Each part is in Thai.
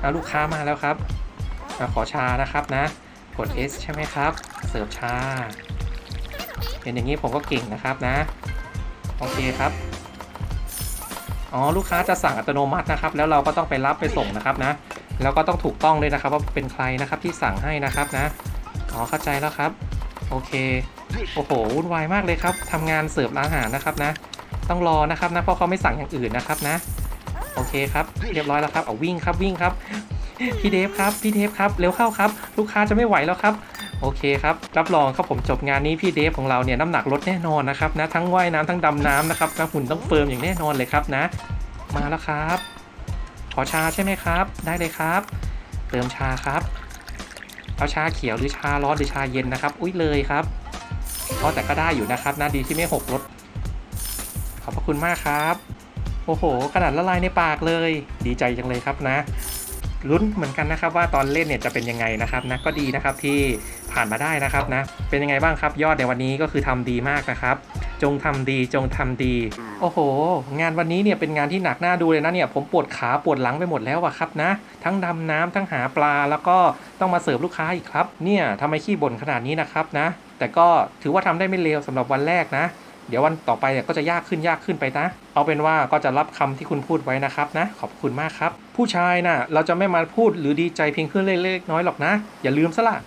เอาลูกค้ามาแล้วครับมาขอชานะครับนะ กด S ใช่ไหมครับ เสิร์ฟชา เป็นอย่างนี้ผมก็เก่งนะครับนะ โอเคครับ อ๋อลูกค้าจะสั่งอัตโนมัตินะครับ แล้วเราก็ต้องไปรับไปส่งนะครับนะ แล้วก็ต้องถูกต้องด้วยนะครับ ว่าเป็นใครนะครับที่สั่งให้นะครับนะ อ๋อเข้าใจแล้วครับ โอเค โอ้โหวุ่นวายมากเลยครับทำงานเสิร์ฟอาหารนะครับนะ ต้องรอนะครับนะ เพราะเขาไม่สั่งอย่างอื่นนะครับนะ โอเคครับ เรียบร้อยแล้วครับ เอาวิ่งครับวิ่งครับ พี่เดฟครับ พี่เดฟครับ เร็วเข้าครับ ลูกค้าจะไม่ไหวแล้วครับ โอเคครับ รับรองครับผมจบงานนี้พี่เดฟของเราเนี่ยน้ำหนักลดแน่นอนนะครับนะ ทั้งว่ายน้ำทั้งดำน้ำนะครับนะหุ่นต้องเฟิร์มอย่างแน่นอนเลยครับนะ มาแล้วครับ ขอชาใช่ไหมครับ ได้เลยครับ เติมชาครับ เอาชาเขียวหรือชาร้อนหรือชาเย็นนะครับ อุ้ยเลยครับเพราะแต่ก็ได้อยู่นะครับนะดีที่ไม่หกรสขอบพระคุณมากครับ โอ้โห ขนาดละลายในปากเลย ดีใจจังเลยครับนะลุ้นเหมือนกันนะครับว่าตอนเล่นเนี่ยจะเป็นยังไงนะครับนะก็ดีนะครับที่ผ่านมาได้นะครับนะเป็นยังไงบ้างครับยอดในวันนี้ก็คือทำดีมากนะครับ จงทำดีจงทำดี โอ้โห งานวันนี้เนี่ยเป็นงานที่หนักหน้าดูเลยนะเนี่ยผมปวดขาปวดหลังไปหมดแล้วอะครับนะ ทั้งดำน้ำทั้งหาปลาแล้วก็ต้องมาเสิร์ฟลูกค้าอีกครับ เนี่ยทำไมขี้บ่นขนาดนี้นะครับนะ แต่ก็ถือว่าทำได้ไม่เลวสำหรับวันแรกนะ เดี๋ยววันต่อไปเนี่ยก็จะยากขึ้นยากขึ้นไปนะ เอาเป็นว่าก็จะรับคำที่คุณพูดไว้นะครับนะ ขอบคุณมากครับ ผู้ชายน่ะ เราจะไม่มาพูดหรือดีใจเพียงเพื่อเล็กๆน้อยหรอกนะ อย่าลืมซะละ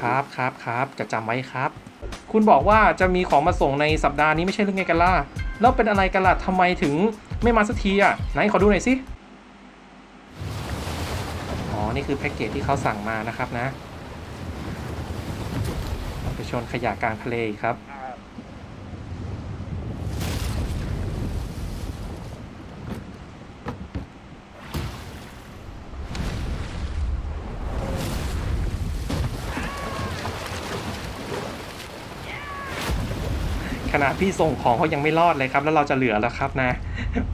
ครับครับครับจะจำไว้ครับ คุณบอกว่าจะมีของมาส่งในสัปดาห์นี้ไม่ใช่เรื่องไงกันล่ะแล้วเป็นอะไรกันล่ะทำไมถึงไม่มาสักทีอะไหนขอดูหน่อยสิอ๋อนี่คือแพ็กเกจที่เขาสั่งมานะครับนะไปชนขยะกลางทะเลครับ ขณะพี่ส่งของเขายังไม่รอดเลยครับ แล้วเราจะเหลือแล้วครับนะ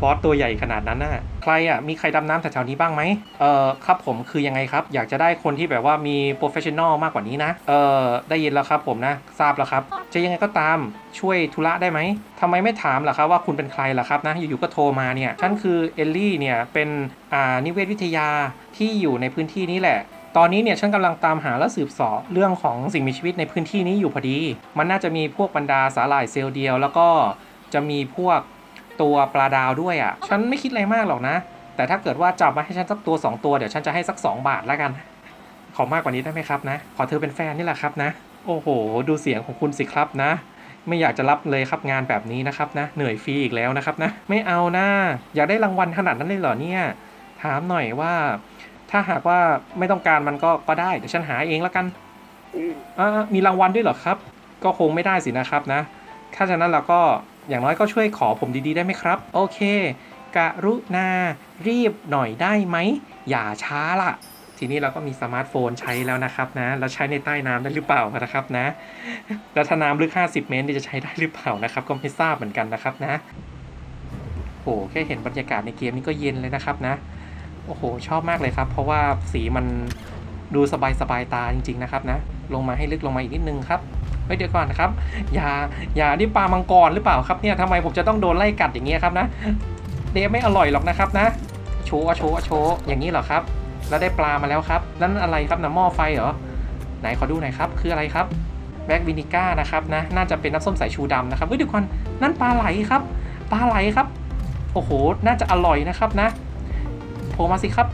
บอสตัวใหญ่ขนาดนั้นน่ะใครอะมีใครดำน้ำแถวๆนี้บ้างไหมเอ่อครับผมคือยังไงครับ อยากจะได้คนที่แบบว่ามีโปรเฟชชั่นอลมากกว่านี้นะเอ่อได้ยินแล้วครับผมนะทราบแล้วครับ จะยังไงก็ตามช่วยธุระได้ไหมทำไมไม่ถามล่ะครับว่าคุณเป็นใครล่ะครับนะอยู่ๆก็โทรมาเนี่ยฉันคือเอลลี่เนี่ยเป็นอ่านิเวศวิทยาที่อยู่ในพื้นที่นี้แหละ ตอนนี้เนี่ยฉันกำลังตามหาและสืบสอบเรื่องของสิ่งมีชีวิตในพื้นที่นี้อยู่พอดี มันน่าจะมีพวกบรรดาสาหร่ายเซลล์เดียว แล้วก็จะมีพวกตัวปลาดาวด้วยอะ่ะ ฉันไม่คิดอะไรมากหรอกนะ แต่ถ้าเกิดว่าจับมาให้ฉันสักตัว 2 ตัวเดี๋ยวฉันจะให้สัก 2 บาทแล้วกัน ขอมากกว่านี้ได้ไหมครับนะ ขอเธอเป็นแฟนนี่แหละครับนะ โอ้โห ดูเสียงของคุณสิครับนะ ไม่อยากจะรับเลยครับงานแบบนี้นะครับนะ เหนื่อยฟรีอีกแล้วนะครับนะ ไม่เอานะ อยากได้รางวัลขนาดนั้นเลยเหรอเนี่ย ถามหน่อยว่า ถ้าหากว่าไม่ต้องการมันก็ก็ได้เดี๋ยวฉันหาเองแล้วกันอ่ามีรางวัลด้วยเหรอครับ ก็คงไม่ได้สินะครับนะถ้าฉะนั้นเราก็อย่างน้อยก็ช่วยขอผมดีๆได้ไหมครับ โอเคกรุณารีบหน่อยได้ไหม อย่าช้าล่ะทีนี้เราก็มีสมาร์ทโฟนใช้แล้วนะครับนะแล้วใช้ในใต้น้ำได้หรือเปล่านะครับนะแล้วถ้าน้ำลึก 50 เมตรนี่จะใช้ได้หรือเปล่านะครับ ก็ไม่ทราบเหมือนกันนะครับนะโอ้แค่เห็นบรรยากาศในเกมนี้ก็เย็นเลยนะครับนะ โอ้โห ชอบมากเลยครับ เพราะว่าสีมันดูสบายสบายตาจริง ๆ นะครับนะ ลงมาให้ลึกลงมาอีกนิดนึงครับเฮ้ยเดี๋ยวก่อนนะครับอย่าอย่านี่ปลามังกรหรือเปล่าครับเนี่ยทำไมผมจะต้องโดนไล่กัดอย่างเงี้ยครับนะเดฟไม่อร่อยหรอกนะครับนะ โชว์โชว์โชว์อย่างนี้เหรอครับ แล้วได้ปลามาแล้วครับ นั่นอะไรครับน้ำหม้อไฟเหรอไหนขอดูหน่อยครับคืออะไรครับแบล็กวินิก้านะครับนะน่าจะเป็นน้ำส้มสายชูดำนะครับเฮ้ยเดี๋ยวก่อนนั่นปลาไหลครับ ปลาไหลครับ โอ้โห น่าจะอร่อยนะครับนะ ผล่มาสิครับ